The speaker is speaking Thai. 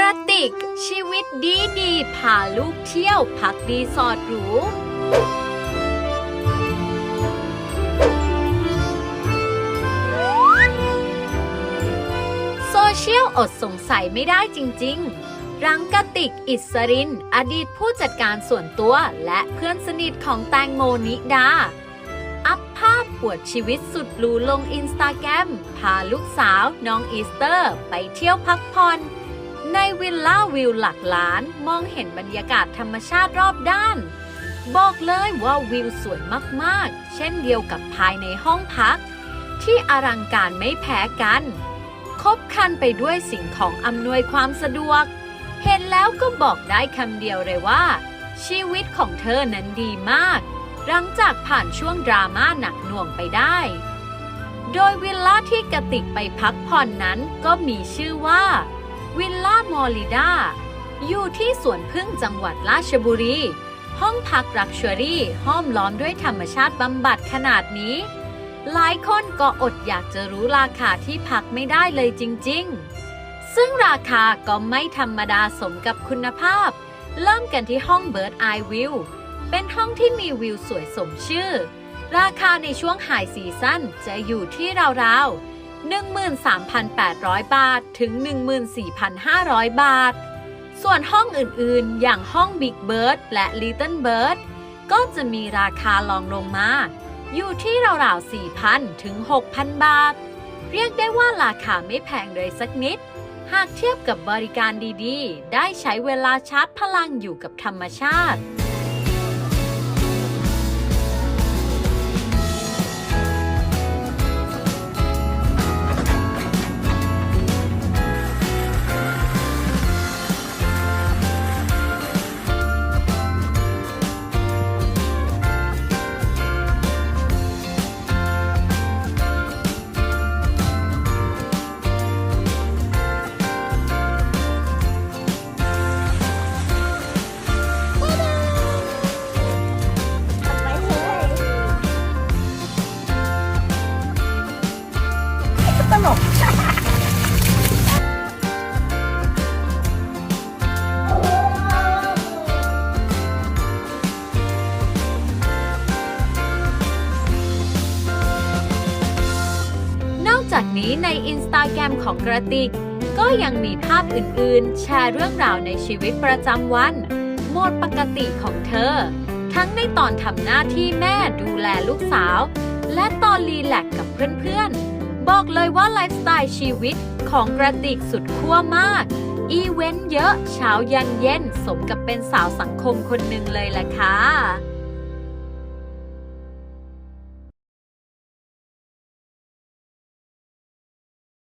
กระติก ชีวิตดีดีพาลูกเที่ยวพักรีสอร์ทหรูโซเชียลอดสงสัยไม่ได้จริง ๆ รังกติกอิสริน อดีตผู้จัดการส่วนตัวและเพื่อนสนิทของแตงโมนิดา อัพภาพปวดชีวิตสุดหรูลงอินสตาแกรมพาลูกสาวน้องอีสเตอร์ ไปเที่ยวพักผ่อน วิลล่าวิวหลักล้าน มองเห็นบรรยากาศธรรมชาติรอบด้าน บอกเลยว่าวิวสวยมากๆ เช่นเดียวกับภายในห้องพัก ที่อลังการไม่แพ้กันครบครันไปด้วยสิ่งของอำนวยความสะดวก เห็นแล้วก็บอกได้คำเดียวเลยว่า ชีวิตของเธอนั้นดีมาก หลังจากผ่านช่วงดราม่าหนักหน่วงไปได้ โดยวิลล่าที่กระติกไปพักผ่อนนั้นก็มีชื่อว่า วิลล่ามอริดาอยู่ที่สวนพึ่งจังหวัดราชบุรี ห้องพักรักชัวรี่ห้อมล้อมด้วยธรรมชาติบำบัดขนาดนี้ หลายคนก็อดอยากจะรู้ราคาที่พักไม่ได้เลยจริง ๆ ซึ่งราคาก็ไม่ธรรมดาสมกับคุณภาพ เริ่มกันที่ห้อง Bird Eye View เป็นห้องที่มีวิวสวยสมชื่อ ราคาในช่วงไฮซีซั่นจะอยู่ที่ราวๆ 13,800 บาท ถึง 14,500 บาท ส่วนห้องอื่นๆ อย่างห้อง Big Bird และ Little Bird ก็จะมีราคาลองลงมา อยู่ที่ราวๆ 4,000 ถึง 6,000 บาท เรียกได้ว่าราคาไม่แพงเลยสักนิด หากเทียบกับบริการดีๆ ได้ใช้เวลาชาร์จพลังอยู่กับธรรมชาติ จากนี้ในอินสตาแกรมของกระติก ก็ยังมีภาพอื่นๆ แชร์เรื่องราวในชีวิตประจำวันโหมดปกติของเธอ ทั้งในตอนทำหน้าที่แม่ดูแลลูกสาว และตอนรีแลกซ์กับเพื่อนๆ บอกเลยว่าไลฟ์สไตล์ชีวิตของกระติกสุดขั้วมาก อีเวนต์เยอะเช้ายันเย็นสมกับเป็นสาวสังคมคนหนึ่งเลยแหละค่ะ